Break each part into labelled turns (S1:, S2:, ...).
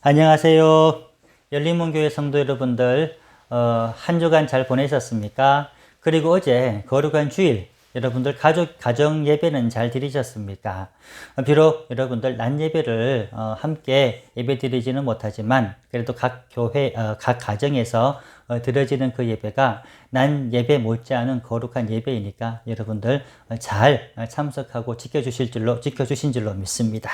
S1: 안녕하세요. 열린문교회 성도 여러분들, 어, 한 주간 잘 보내셨습니까? 그리고 어제 거룩한 주일, 여러분들 가족, 가정 예배는 잘 드리셨습니까? 어, 비록 여러분들 낮 예배를 어, 함께 예배 드리지는 못하지만, 그래도 각 교회, 어, 각 가정에서 어, 드려지는 그 예배가 난 예배 못지않은 거룩한 예배이니까 여러분들 어, 잘 참석하고 지켜주실 줄로, 지켜주신 줄로 믿습니다.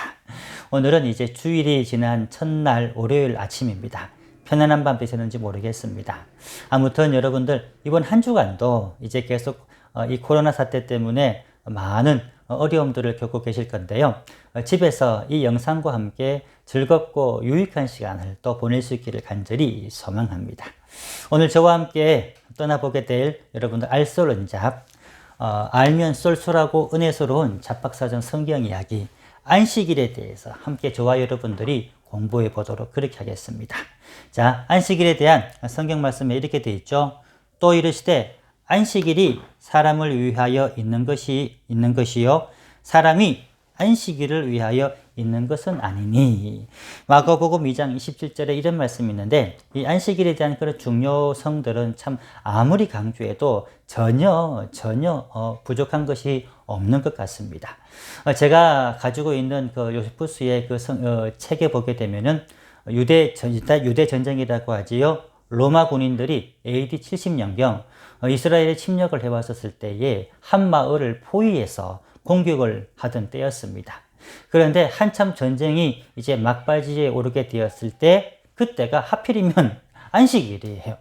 S1: 오늘은 이제 주일이 지난 첫날 월요일 아침입니다. 편안한 밤 되셨는지 모르겠습니다. 아무튼 여러분들 이번 한 주간도 이제 계속 어, 이 코로나 사태 때문에 많은 어려움들을 겪고 계실 건데요. 어, 집에서 이 영상과 함께 즐겁고 유익한 시간을 또 보낼 수 있기를 간절히 소망합니다. 오늘 저와 함께 떠나보게 될 여러분들 알솔은잡, 어, 알면 쏠쏠하고 은혜스러운 잡박사전 성경 이야기, 안식일에 대해서 함께 저와 여러분들이 공부해 보도록 그렇게 하겠습니다. 자, 안식일에 대한 성경 말씀에 이렇게 되어 있죠. 또 이르시되 안식일이 사람을 위하여 있는 것이 있는 것이요 사람이 안식일을 위하여 있는 것은 아니니. 마가복음 2장 27절에 이런 말씀이 있는데 이 안식일에 대한 그런 중요성들은 참 아무리 강조해도 전혀 전혀 어, 부족한 것이 없는 것 같습니다. 어, 제가 가지고 있는 그 요세푸스의 그 성, 어, 책에 보게 되면은 유대 전, 유대 전쟁이라고 하지요. 로마 군인들이 AD 70년경 어, 이스라엘에 침략을 해왔었을 때에 한 마을을 포위해서 공격을 하던 때였습니다. 그런데 한참 전쟁이 이제 막바지에 오르게 되었을 때 그때가 하필이면 안식일이에요.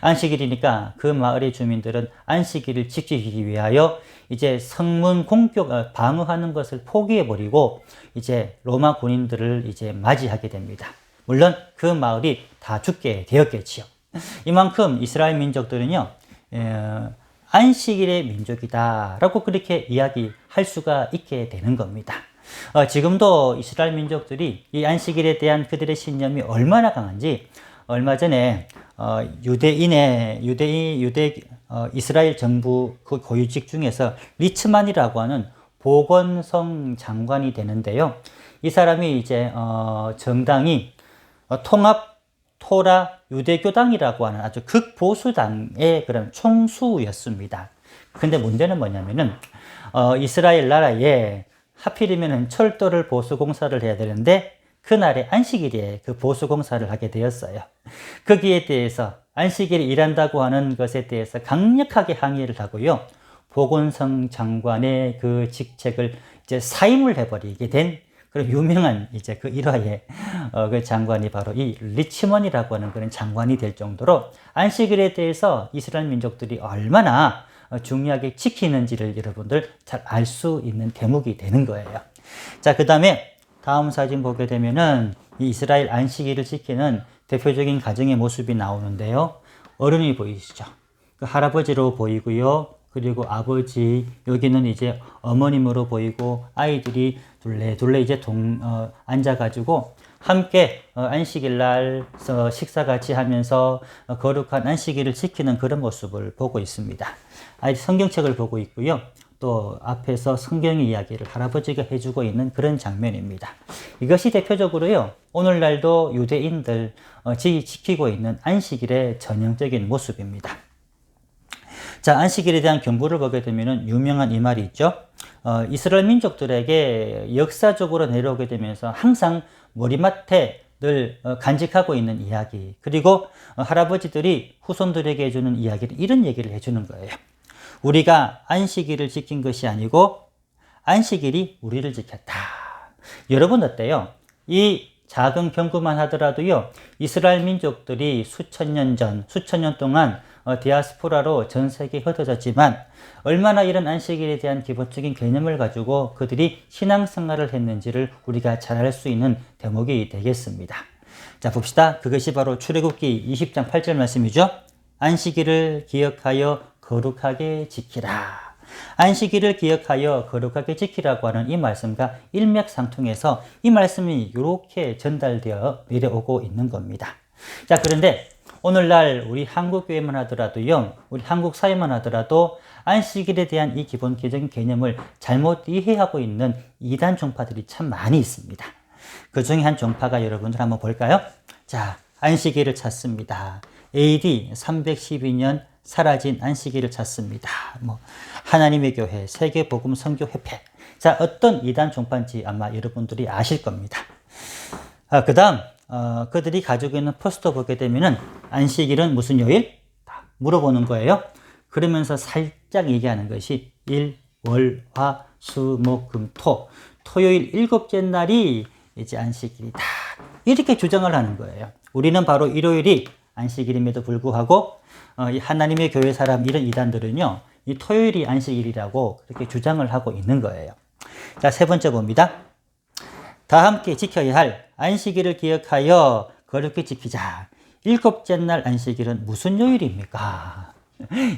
S1: 안식일이니까 그 마을의 주민들은 안식일을 지키기 위하여 이제 성문 공격 어, 방어하는 것을 포기해 버리고 이제 로마 군인들을 이제 맞이하게 됩니다. 물론 그 마을이 다 죽게 되었겠지요. 이만큼 이스라엘 민족들은요, 안식일의 민족이다라고 그렇게 이야기할 수가 있게 되는 겁니다. 어, 지금도 이스라엘 민족들이 이 안식일에 대한 그들의 신념이 얼마나 강한지 얼마 전에 어, 유대인의 유대인 유대 어, 이스라엘 정부 그 고유직 중에서 리츠만이라고 하는 보건성 장관이 되는데요. 이 사람이 이제 어, 정당이 어, 통합 토라 유대교당이라고 하는 아주 극보수당의 그런 총수였습니다. 근데 문제는 뭐냐면은 어, 이스라엘 나라에 하필이면 철도를 보수공사를 해야 되는데 그날에 안식일에 그 보수공사를 하게 되었어요. 거기에 대해서 안식일에 일한다고 하는 것에 대해서 강력하게 항의를 하고요. 보건성 장관의 그 직책을 이제 사임을 해버리게 된 그런 유명한 이제 그 일화의 어, 그 장관이 바로 이 리치먼이라고 하는 그런 장관이 될 정도로 안식일에 대해서 이스라엘 민족들이 얼마나 어, 중요하게 지키는지를 여러분들 잘 알 수 있는 대목이 되는 거예요. 자, 그 다음에 다음 사진 보게 되면은 이 이스라엘 안식일을 지키는 대표적인 가정의 모습이 나오는데요. 어른이 보이시죠? 그 할아버지로 보이고요. 그리고 아버지, 여기는 이제 어머님으로 보이고 아이들이 둘레 둘레 이제 동, 어, 앉아가지고 함께 어, 안식일 날 어, 식사 같이 하면서 어, 거룩한 안식일을 지키는 그런 모습을 보고 있습니다. 아이 성경책을 보고 있고요. 또 앞에서 성경의 이야기를 할아버지가 해주고 있는 그런 장면입니다. 이것이 대표적으로요, 오늘날도 유대인들 어, 지키고 있는 안식일의 전형적인 모습입니다. 자, 안식일에 대한 경고를 보게 되면 유명한 이 말이 있죠. 어, 이스라엘 민족들에게 역사적으로 내려오게 되면서 항상 머리맡에 늘 어, 간직하고 있는 이야기, 그리고 어, 할아버지들이 후손들에게 해주는 이야기를 이런 얘기를 해주는 거예요. 우리가 안식일을 지킨 것이 아니고 안식일이 우리를 지켰다. 여러분 어때요? 이 작은 경구만 하더라도요, 이스라엘 민족들이 수천 년 전, 수천 년 동안 어, 디아스포라로 전 세계에 흩어졌지만 얼마나 이런 안식일에 대한 기본적인 개념을 가지고 그들이 신앙생활을 했는지를 우리가 잘 알 수 있는 대목이 되겠습니다. 자 봅시다. 그것이 바로 출애굽기 20장 8절 말씀이죠. 안식일을 기억하여 거룩하게 지키라. 안식일을 기억하여 거룩하게 지키라고 하는 이 말씀과 일맥상통해서 이 말씀이 이렇게 전달되어 내려오고 있는 겁니다. 자, 그런데 오늘날 우리 한국 교회만 하더라도요, 우리 한국 사회만 하더라도 안식일에 대한 이 기본적인 개념을 잘못 이해하고 있는 이단 종파들이 참 많이 있습니다. 그 중에 한 종파가 여러분들 한번 볼까요? 자, 안식일을 찾습니다. AD 312년 사라진 안식일을 찾습니다. 뭐 하나님의 교회, 세계 복음 선교 협회. 자, 어떤 이단 종파인지 아마 여러분들이 아실 겁니다. 아, 그다음 어, 그들이 가지고 있는 포스터 보게 되면은 안식일은 무슨 요일? 물어보는 거예요. 그러면서 살짝 얘기하는 것이 일, 월, 화, 수, 목, 금, 토. 토요일 일곱째 날이 이제 안식일이다. 이렇게 주장을 하는 거예요. 우리는 바로 일요일이 안식일임에도 불구하고 어, 이 하나님의 교회 사람 이런 이단들은요, 이 토요일이 안식일이라고 그렇게 주장을 하고 있는 거예요. 자, 세 번째 봅니다. 다 함께 지켜야 할 안식일을 기억하여 거룩히 지키자. 일곱째 날 안식일은 무슨 요일입니까?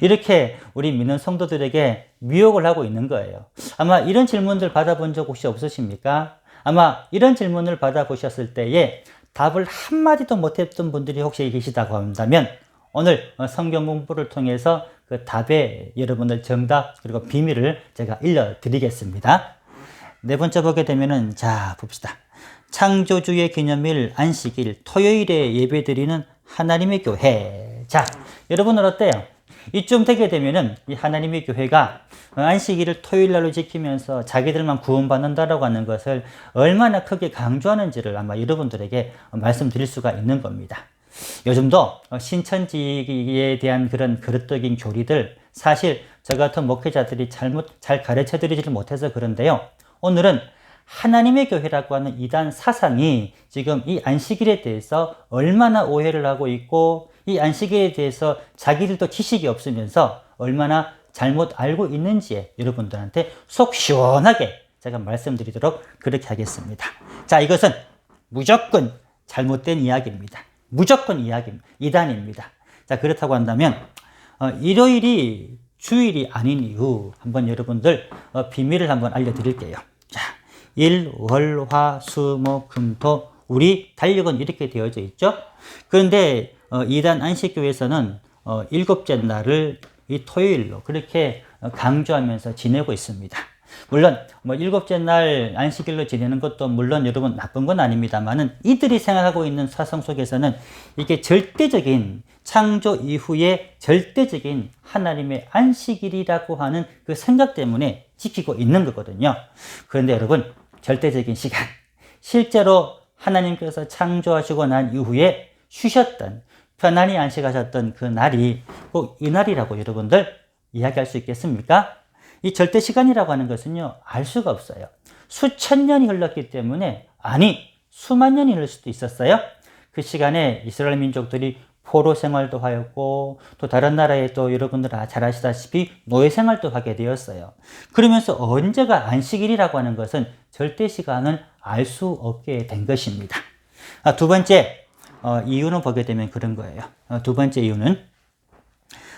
S1: 이렇게 우리 믿는 성도들에게 미혹을 하고 있는 거예요. 아마 이런 질문들 받아본 적 혹시 없으십니까? 아마 이런 질문을 받아보셨을 때에 답을 한마디도 못했던 분들이 혹시 계시다고 한다면 오늘 성경 공부를 통해서 그 답의 여러분들 정답 그리고 비밀을 제가 일러드리겠습니다. 네 번째 보게 되면은 자 봅시다. 창조주의 기념일 안식일 토요일에 예배드리는 하나님의 교회. 자 여러분은 어때요? 이쯤 되게 되면은 이 하나님의 교회가 안식일을 토요일 날로 지키면서 자기들만 구원받는다라고 하는 것을 얼마나 크게 강조하는지를 아마 여러분들에게 말씀드릴 수가 있는 겁니다. 요즘도 신천지에 대한 그런 그릇적인 교리들 사실 저 같은 목회자들이 잘못 잘 가르쳐 드리지를 못해서 그런데요. 오늘은 하나님의 교회라고 하는 이단 사상이 지금 이 안식일에 대해서 얼마나 오해를 하고 있고 이 안식일에 대해서 자기들도 지식이 없으면서 얼마나 잘못 알고 있는지에 여러분들한테 속 시원하게 제가 말씀드리도록 그렇게 하겠습니다. 자, 이것은 무조건 잘못된 이야기입니다. 무조건 이야기입니다. 이단입니다. 자, 그렇다고 한다면, 어, 일요일이 주일이 아닌 이유, 한번 여러분들 어, 비밀을 한번 알려드릴게요. 자, 일, 월, 화, 수, 목, 금, 토. 우리 달력은 이렇게 되어져 있죠. 그런데 어, 이단 안식교에서는 어, 일곱째 날을 이 토요일로 그렇게 강조하면서 지내고 있습니다. 물론 뭐 일곱째 날 안식일로 지내는 것도 물론 여러분 나쁜 건 아닙니다만은 이들이 생각하고 있는 사상 속에서는 이게 절대적인 창조 이후에 절대적인 하나님의 안식일이라고 하는 그 생각 때문에 지키고 있는 거거든요. 그런데 여러분 절대적인 시간 실제로 하나님께서 창조하시고 난 이후에 쉬셨던 편안히 안식하셨던 그 날이 꼭 이 날이라고 여러분들 이야기할 수 있겠습니까? 이 절대 시간이라고 하는 것은요, 알 수가 없어요. 수천 년이 흘렀기 때문에, 아니, 수만 년이 흘을 수도 있었어요. 그 시간에 이스라엘 민족들이 포로 생활도 하였고, 또 다른 나라에 또 여러분들 잘 아시다시피 노예 생활도 하게 되었어요. 그러면서 언제가 안식일이라고 하는 것은 절대 시간을 알수 없게 된 것입니다. 아, 두 번째, 어, 이유는 보게 되면 그런 거예요. 어, 두 번째 이유는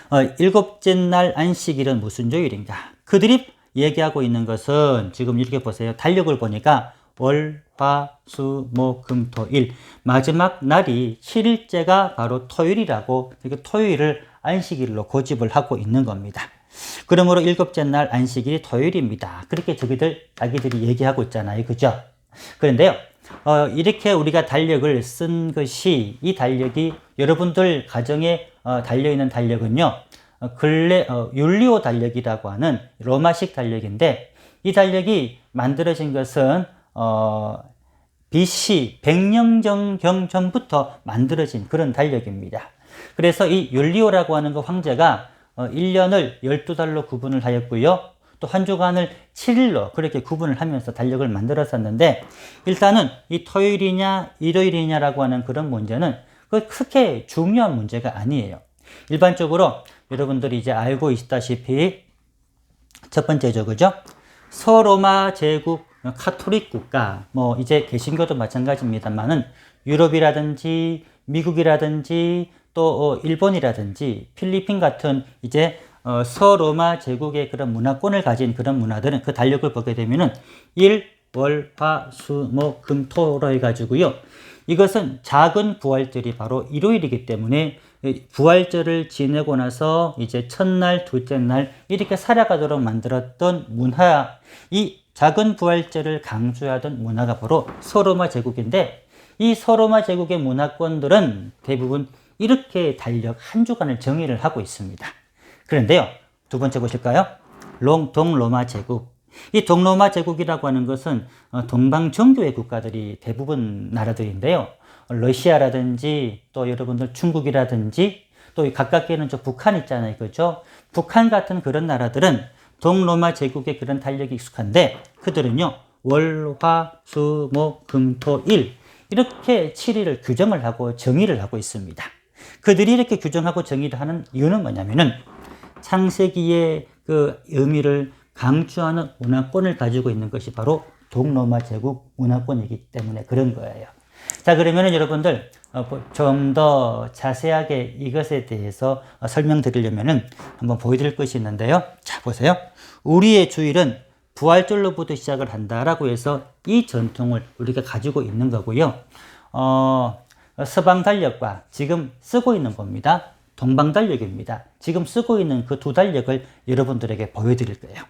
S1: 어, 일곱째 날 안식일은 무슨 요일인가? 그들이 얘기하고 있는 것은 지금 이렇게 보세요. 달력을 보니까 월, 화, 수, 목, 금, 토, 일. 마지막 날이 7일째가 바로 토요일이라고 토요일을 안식일로 고집을 하고 있는 겁니다. 그러므로 일곱째 날 안식일이 토요일입니다. 그렇게 저기들, 자기들이 얘기하고 있잖아요. 그죠? 그런데요. 어, 이렇게 우리가 달력을 쓴 것이 이 달력이 여러분들 가정에 어, 달려 있는 달력은요. 어, 근래 어, 율리오 달력이라고 하는 로마식 달력인데 이 달력이 만들어진 것은 어, BC 100년 경 전부터 만들어진 그런 달력입니다. 그래서 이 율리오라고 하는 그 황제가 어, 1년을 12달로 구분을 하였고요. 또 한 주간을 7일로 그렇게 구분을 하면서 달력을 만들었었는데 일단은 이 토요일이냐 일요일이냐라고 하는 그런 문제는 그 크게 중요한 문제가 아니에요. 일반적으로 여러분들이 이제 알고 있다시피 첫 번째죠, 그죠? 서로마 제국 카톨릭 국가, 뭐 이제 개신교도 마찬가지입니다만은 유럽이라든지 미국이라든지 또 어, 일본이라든지 필리핀 같은 이제 어, 서로마 제국의 그런 문화권을 가진 그런 문화들은 그 달력을 보게 되면은 일, 월, 화, 수, 목, 금, 토로 해가지고요. 이것은 작은 부활절이 바로 일요일이기 때문에 부활절을 지내고 나서 이제 첫날, 둘째 날 이렇게 살아가도록 만들었던 문화, 이 작은 부활절을 강조하던 문화가 바로 서로마 제국인데 이 서로마 제국의 문화권들은 대부분 이렇게 달력 한 주간을 정의를 하고 있습니다. 그런데요, 두 번째 보실까요? 롱, 동로마 제국. 이 동로마 제국이라고 하는 것은 어, 동방 정교의 국가들이 대부분 나라들인데요. 러시아라든지 또 여러분들 중국이라든지 또 가깝게는 저 북한 있잖아요. 그죠? 북한 같은 그런 나라들은 동로마 제국의 그런 달력이 익숙한데 그들은요. 월, 화, 수, 목, 금, 토, 일 이렇게 7일을 규정을 하고 정의를 하고 있습니다. 그들이 이렇게 규정하고 정의를 하는 이유는 뭐냐면은 창세기의 그 의미를 강조하는 문화권을 가지고 있는 것이 바로 동로마 제국 문화권이기 때문에 그런 거예요. 자, 그러면은 여러분들 어, 좀더 자세하게 이것에 대해서 어, 설명드리려면은 한번 보여드릴 것이 있는데요. 자, 보세요. 우리의 주일은 부활절로부터 시작을 한다라고 해서 이 전통을 우리가 가지고 있는 거고요. 어, 서방 달력과 지금 쓰고 있는 겁니다. 동방 달력입니다. 지금 쓰고 있는 그 두 달력을 여러분들에게 보여드릴 거예요.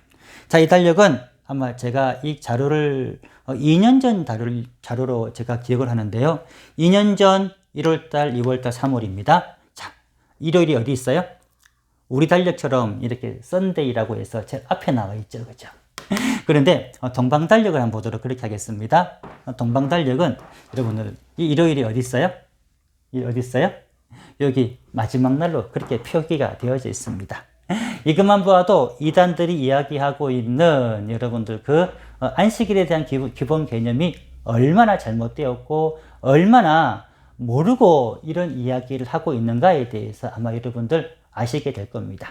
S1: 자, 이 달력은 아마 제가 이 자료를 2년 어, 전 자료를, 자료로 제가 기억을 하는데요. 2년 전 1월달, 2월달, 3월입니다. 자, 일요일이 어디 있어요? 우리 달력처럼 이렇게 썬데이라고 해서 제 앞에 나와 있죠. 그죠? 그런데 어, 동방 달력을 한번 보도록 그렇게 하겠습니다. 어, 동방 달력은 여러분들 이 일요일이 어디 있어요? 이 어디 있어요? 여기 마지막 날로 그렇게 표기가 되어져 있습니다. 이것만 보아도 이단들이 이야기하고 있는 여러분들 그 어, 안식일에 대한 기본 개념이 얼마나 잘못되었고 얼마나 모르고 이런 이야기를 하고 있는가에 대해서 아마 여러분들 아시게 될 겁니다.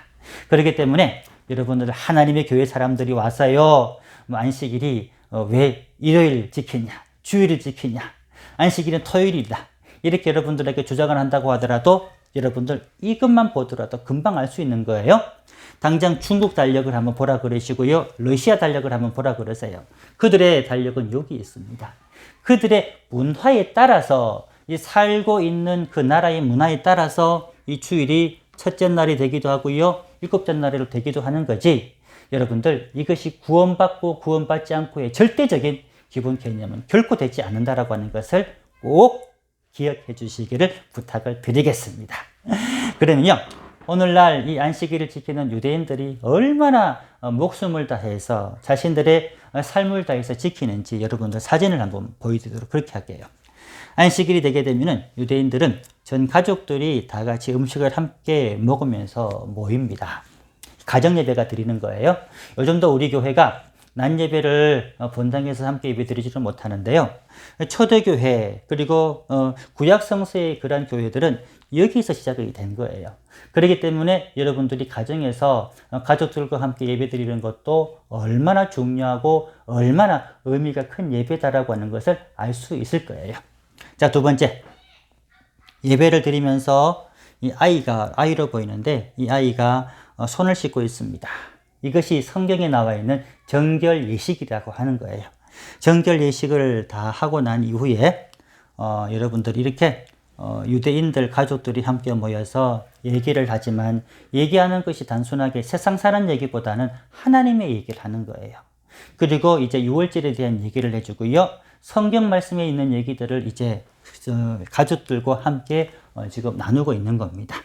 S1: 그렇기 때문에 여러분들 하나님의 교회 사람들이 와서요 뭐 안식일이 어, 왜 일요일 지키냐 주일을 지키냐 안식일은 토요일이다 이렇게 여러분들에게 주장을 한다고 하더라도 여러분들 이것만 보더라도 금방 알 수 있는 거예요. 당장 중국 달력을 한번 보라 그러시고요. 러시아 달력을 한번 보라 그러세요. 그들의 달력은 여기 있습니다. 그들의 문화에 따라서 이 살고 있는 그 나라의 문화에 따라서 이 주일이 첫째 날이 되기도 하고요. 일곱째 날이 되기도 하는 거지. 여러분들 이것이 구원받고 구원받지 않고의 절대적인 기본 개념은 결코 되지 않는다라고 하는 것을 꼭 기억해 주시기를 부탁을 드리겠습니다. 그러면요. 오늘날 이 안식일을 지키는 유대인들이 얼마나 어, 목숨을 다해서 자신들의 어, 삶을 다해서 지키는지 여러분들 사진을 한번 보여드리도록 그렇게 할게요. 안식일이 되게 되면은 유대인들은 전 가족들이 다 같이 음식을 함께 먹으면서 모입니다. 가정 예배가 드리는 거예요. 요즘도 우리 교회가 낮 예배를 어, 본당에서 함께 예배 드리지는 못하는데요. 초대교회 그리고 어, 구약 성서의 그러한 교회들은 여기서 시작이 된 거예요. 그렇기 때문에 여러분들이 가정에서 어, 가족들과 함께 예배 드리는 것도 얼마나 중요하고 얼마나 의미가 큰 예배다라고 하는 것을 알 수 있을 거예요. 자, 두 번째. 예배를 드리면서 이 아이가, 아이로 보이는데 이 아이가 손을 씻고 있습니다. 이것이 성경에 나와 있는 정결 예식이라고 하는 거예요. 정결 예식을 다 하고 난 이후에 어, 여러분들 이렇게 어, 유대인들 가족들이 함께 모여서 얘기를 하지만 얘기하는 것이 단순하게 세상 사는 얘기보다는 하나님의 얘기를 하는 거예요. 그리고 이제 유월절에 대한 얘기를 해주고요. 성경 말씀에 있는 얘기들을 이제 어, 가족들과 함께 어, 지금 나누고 있는 겁니다.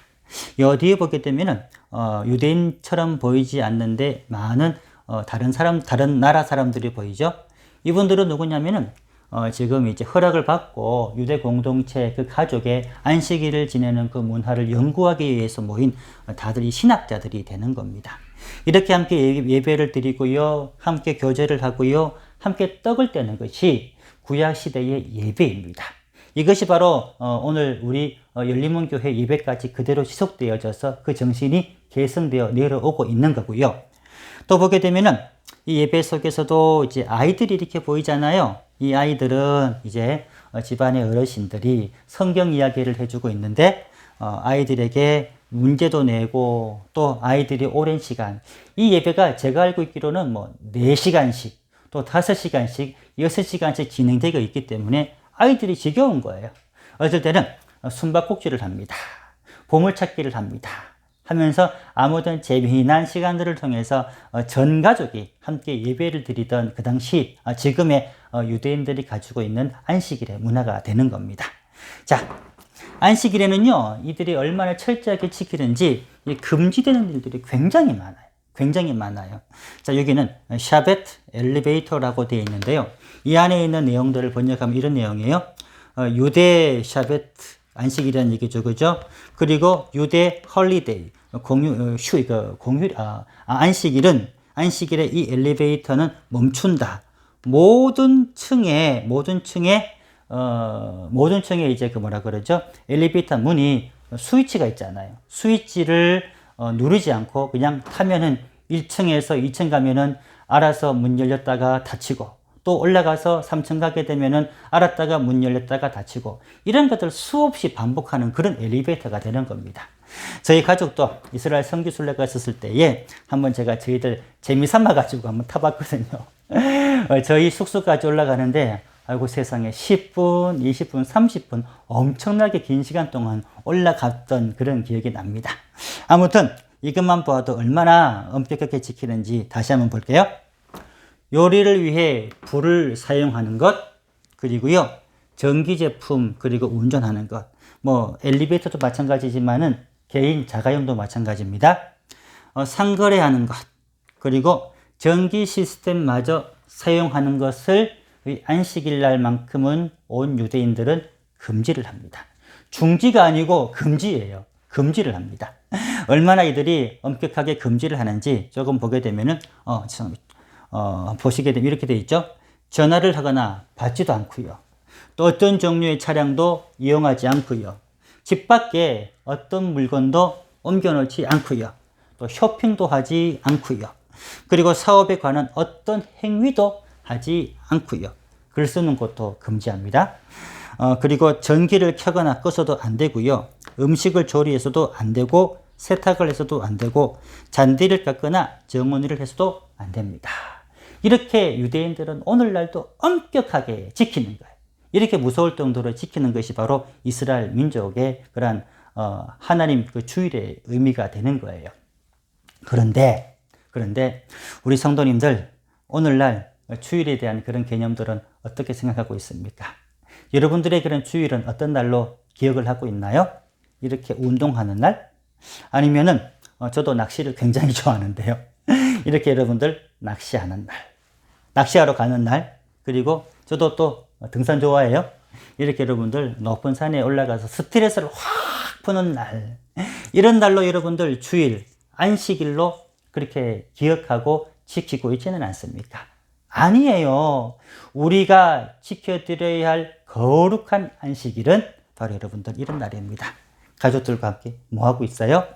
S1: 어디에 보게 되면은 어, 유대인처럼 보이지 않는데 많은 어, 다른 사람 다른 나라 사람들이 보이죠. 이분들은 누구냐면은 어, 지금 이제 허락을 받고 유대 공동체 그 가족의 안식일을 지내는 그 문화를 연구하기 위해서 모인 다들 이 신학자들이 되는 겁니다. 이렇게 함께 예배를 드리고요, 함께 교제를 하고요, 함께 떡을 떼는 것이 구약 시대의 예배입니다. 이것이 바로 어, 오늘 우리 어, 열린문 교회 예배까지 그대로 지속되어져서 그 정신이 계승되어 내려오고 있는 거고요. 또 보게 되면은 이 예배 속에서도 이제 아이들이 이렇게 보이잖아요. 이 아이들은 이제 어, 집안의 어르신들이 성경 이야기를 해주고 있는데 아이들에게 문제도 내고 또 아이들이 오랜 시간 이 예배가 제가 알고 있기로는 뭐 4시간씩 또 5시간씩 6시간씩 진행되고 있기 때문에 아이들이 지겨운 거예요. 어쩔 때는 숨바꼭질을 합니다. 보물찾기를 합니다. 하면서 아무튼 재미난 시간들을 통해서 어, 전 가족이 함께 예배를 드리던 그 당시 어, 지금의 어, 유대인들이 가지고 있는 안식일의 문화가 되는 겁니다. 자, 안식일에는요, 이들이 얼마나 철저하게 지키는지 금지되는 일들이 굉장히 많아요. 굉장히 많아요. 자, 여기는 샤벳 엘리베이터라고 되어 있는데요. 이 안에 있는 내용들을 번역하면 이런 내용이에요. 어, 유대 샤벳 안식이라는 얘기죠. 그죠? 그리고 유대 헐리데이 공휴 어, 휴그 공휴 아, 아, 안식일은 안식일에 이 엘리베이터는 멈춘다. 모든 층에 모든 층에 어 모든 층에 이제 그 뭐라 그러죠? 엘리베이터 문이 스위치가 있잖아요. 스위치를 어, 누르지 않고 그냥 타면은 1층에서 2층 가면은 알아서 문 열렸다가 닫히고 또 올라가서 3층 가게 되면은 알았다가 문 열렸다가 닫히고 이런 것들 수없이 반복하는 그런 엘리베이터가 되는 겁니다. 저희 가족도 이스라엘 성기순례가 있었을 때에 한번 제가 저희들 재미삼아 가지고 한번 타봤거든요. 어, 저희 숙소까지 올라가는데 아이고 세상에 10분, 20분, 30분 엄청나게 긴 시간 동안 올라갔던 그런 기억이 납니다. 아무튼 이것만 보아도 얼마나 엄격하게 지키는지 다시 한번 볼게요. 요리를 위해 불을 사용하는 것, 그리고요, 전기 제품, 그리고 운전하는 것. 뭐, 엘리베이터도 마찬가지지만은 개인 자가용도 마찬가지입니다. 어, 상거래하는 것, 그리고 전기 시스템마저 사용하는 것을 안식일 날만큼은 온 유대인들은 금지를 합니다. 중지가 아니고 금지예요. 금지를 합니다. 얼마나 이들이 엄격하게 금지를 하는지 조금 보게 되면은 어, 어, 보시게 되면 이렇게 돼 있죠. 전화를 하거나 받지도 않고요. 또 어떤 종류의 차량도 이용하지 않고요. 집 밖에 어떤 물건도 옮겨놓지 않고요. 또 쇼핑도 하지 않고요. 그리고 사업에 관한 어떤 행위도 하지 않고요. 글 쓰는 것도 금지합니다. 어, 그리고 전기를 켜거나 꺼서도 안 되고요. 음식을 조리해서도 안 되고 세탁을 해서도 안 되고 잔디를 깎거나 정원일을 해서도 안 됩니다. 이렇게 유대인들은 오늘날도 엄격하게 지키는 거예요. 이렇게 무서울 정도로 지키는 것이 바로 이스라엘 민족의 그러한 어, 하나님 그 주일의 의미가 되는 거예요. 그런데 그런데 우리 성도님들 오늘날 주일에 대한 그런 개념들은 어떻게 생각하고 있습니까? 여러분들의 그런 주일은 어떤 날로 기억을 하고 있나요? 이렇게 운동하는 날? 아니면은 어, 저도 낚시를 굉장히 좋아하는데요. 이렇게 여러분들 낚시하는 날, 낚시하러 가는 날, 그리고 저도 또 등산 좋아해요. 이렇게 여러분들 높은 산에 올라가서 스트레스를 확 푸는 날, 이런 날로 여러분들 주일, 안식일로 그렇게 기억하고 지키고 있지는 않습니까? 아니에요. 우리가 지켜드려야 할 거룩한 안식일은 바로 여러분들 이런 날입니다. 가족들과 함께 뭐 하고 있어요?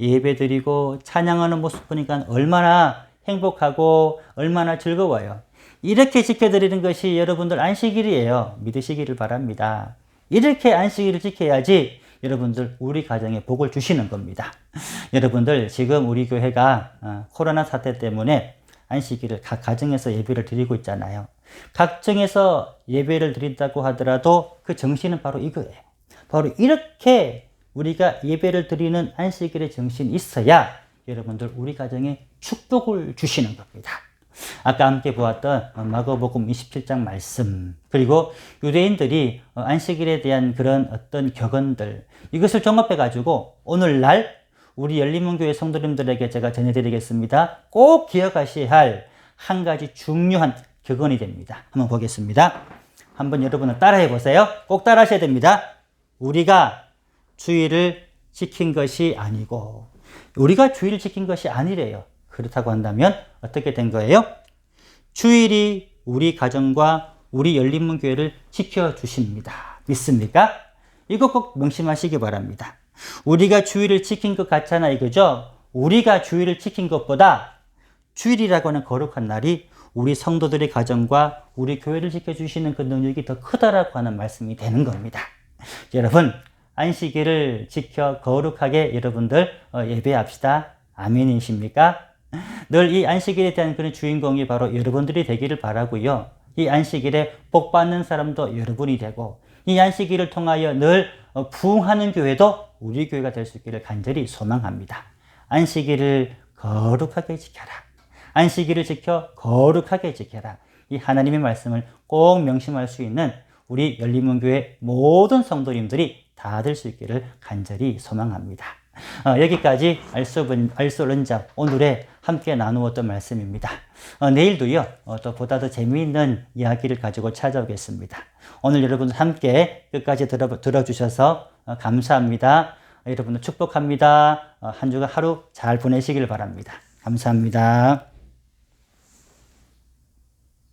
S1: 예배 드리고 찬양하는 모습 보니까 얼마나 행복하고 얼마나 즐거워요. 이렇게 지켜드리는 것이 여러분들 안식일이에요. 믿으시기를 바랍니다. 이렇게 안식일을 지켜야지 여러분들 우리 가정에 복을 주시는 겁니다. 여러분들 지금 우리 교회가 어, 코로나 사태 때문에 안식일을 각 가정에서 예배를 드리고 있잖아요. 각정에서 예배를 드린다고 하더라도 그 정신은 바로 이거예요. 바로 이렇게 우리가 예배를 드리는 안식일의 정신이 있어야 여러분들 우리 가정에 축복을 주시는 겁니다. 아까 함께 보았던 마가복음 27장 말씀 그리고 유대인들이 안식일에 대한 그런 어떤 격언들 이것을 종합해 가지고 오늘날 우리 열린문교회 성도님들에게 제가 전해드리겠습니다. 꼭 기억하셔야 할 한 가지 중요한 격언이 됩니다. 한번 보겠습니다. 한번 여러분은 따라해 보세요. 꼭 따라하셔야 됩니다. 우리가 주의를 지킨 것이 아니고 우리가 주의를 지킨 것이 아니래요. 그렇다고 한다면 어떻게 된 거예요? 주일이 우리 가정과 우리 열린문 교회를 지켜 주십니다. 믿습니까? 이거 꼭 명심하시기 바랍니다. 우리가 주일을 지킨 것 같잖아 이거죠? 우리가 주일을 지킨 것보다 주일이라고 하는 거룩한 날이 우리 성도들의 가정과 우리 교회를 지켜주시는 그 능력이 더 크다라고 하는 말씀이 되는 겁니다. 여러분, 안식일을 지켜 거룩하게 여러분들 어, 예배합시다. 아멘이십니까? 늘 이 안식일에 대한 그런 주인공이 바로 여러분들이 되기를 바라고요. 이 안식일에 복 받는 사람도 여러분이 되고 이 안식일을 통하여 늘 어, 부흥하는 교회도 우리 교회가 될 수 있기를 간절히 소망합니다. 안식일을 거룩하게 지켜라. 안식일을 지켜 거룩하게 지켜라. 이 하나님의 말씀을 꼭 명심할 수 있는 우리 열린문교회 모든 성도님들이 다 될 수 있기를 간절히 소망합니다. 어, 여기까지 알소른자 오늘의 함께 나누었던 말씀입니다. 어, 내일도요 어, 또 보다 더 재미있는 이야기를 가지고 찾아오겠습니다. 오늘 여러분 함께 끝까지 들어, 들어주셔서 어, 감사합니다. 여러분을 축복합니다. 어, 한 주간 하루 잘 보내시길 바랍니다. 감사합니다.